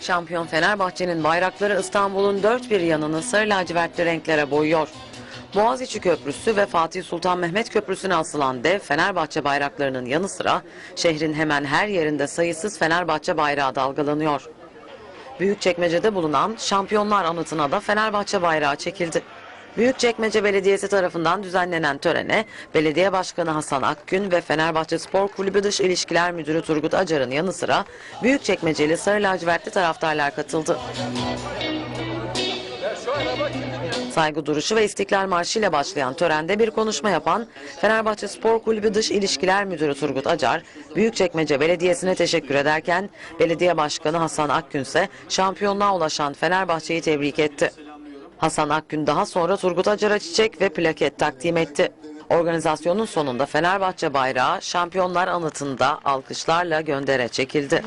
Şampiyon Fenerbahçe'nin bayrakları İstanbul'un dört bir yanını sarı lacivertli renklere boyuyor. Boğaziçi Köprüsü ve Fatih Sultan Mehmet Köprüsü'ne asılan dev Fenerbahçe bayraklarının yanı sıra şehrin hemen her yerinde sayısız Fenerbahçe bayrağı dalgalanıyor. Büyükçekmece'de bulunan Şampiyonlar Anıtı'na da Fenerbahçe bayrağı çekildi. Büyükçekmece Belediyesi tarafından düzenlenen törene Belediye Başkanı Hasan Akgün ve Fenerbahçe Spor Kulübü Dış İlişkiler Müdürü Turgut Acar'ın yanı sıra Büyükçekmeceli Sarı Lacivertli taraftarlar katıldı. Saygı duruşu ve İstiklal Marşı ile başlayan törende bir konuşma yapan Fenerbahçe Spor Kulübü Dış İlişkiler Müdürü Turgut Acar, Büyükçekmece Belediyesi'ne teşekkür ederken Belediye Başkanı Hasan Akgün ise şampiyonluğa ulaşan Fenerbahçe'yi tebrik etti. Hasan Akgün daha sonra Turgut Acar'a çiçek ve plaket takdim etti. Organizasyonun sonunda Fenerbahçe bayrağı Şampiyonlar Anıtı'nda alkışlarla göndere çekildi.